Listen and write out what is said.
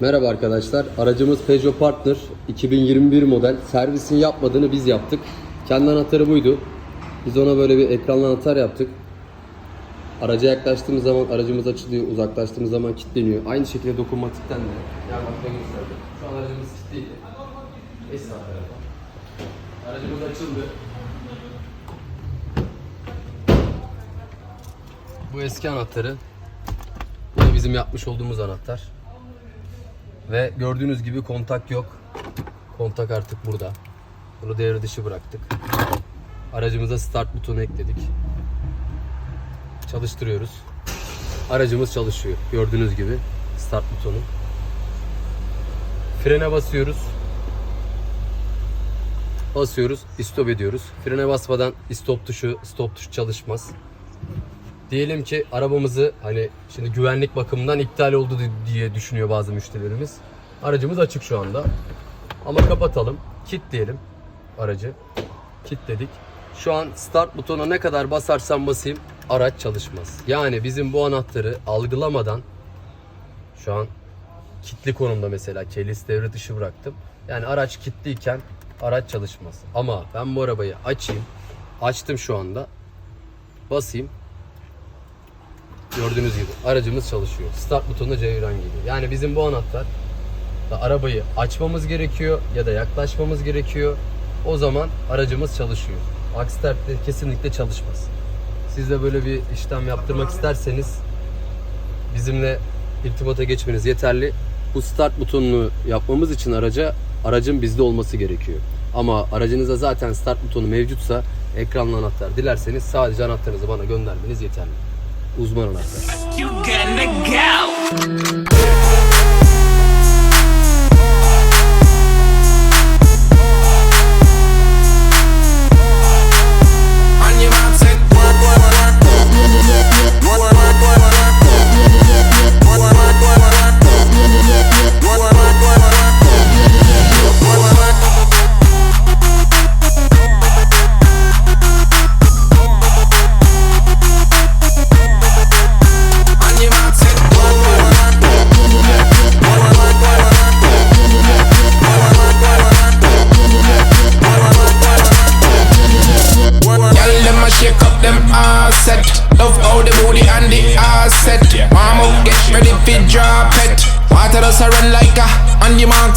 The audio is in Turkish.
Merhaba arkadaşlar. Aracımız Peugeot Partner 2021 model. Servisini yapmadığını biz yaptık. Kendi anahtarı buydu. Biz ona böyle bir ekranlı anahtar yaptık. Araca yaklaştığımız zaman aracımız açılıyor, uzaklaştığımız zaman kilitleniyor. Aynı şekilde dokunmatikten de. Yani bak gösterdim. Şu an aracımız kilitliydi. Tarafa. Aracımız açıldı. Bu eski anahtarı. Bu da bizim yapmış olduğumuz anahtar. Ve gördüğünüz gibi kontak yok. Kontak artık burada. Bunu devre dışı bıraktık. Aracımıza start butonu ekledik. Çalıştırıyoruz. Aracımız çalışıyor. Gördüğünüz gibi start butonu. Frene basıyoruz. Basıyoruz, stop ediyoruz. Frene basmadan stop tuşu, stop tuşu çalışmaz. Diyelim ki arabamızı hani şimdi güvenlik bakımından iptal oldu di- diye düşünüyor bazı müşterilerimiz. Aracımız açık şu anda. Ama kapatalım. Kilitleyelim aracı. Kilitledik. Şu an start butonuna ne kadar basarsam basayım araç çalışmaz. Yani bizim bu anahtarı algılamadan şu an kilitli konumda mesela kelis devre dışı bıraktım. Yani araç kilitliyken araç çalışmaz. Ama ben bu arabayı açayım. Açtım şu anda. Basayım. Gördüğünüz gibi aracımız çalışıyor. Start butonuna ceyran geliyor. Yani bizim bu anahtar da arabayı açmamız gerekiyor ya da yaklaşmamız gerekiyor. O zaman aracımız çalışıyor. Aksi takdirde kesinlikle çalışmaz. Siz de böyle bir işlem yaptırmak isterseniz bizimle irtibata geçmeniz yeterli. Bu start butonunu yapmamız için araca aracın bizde olması gerekiyor. Ama aracınızda zaten start butonu mevcutsa ekranlı anahtar dilerseniz sadece anahtarınızı bana göndermeniz yeterli. Uzman anahtar. Set. Love how the booty and the ass set. Mama, get ready for drop it. Water does run like a on your mark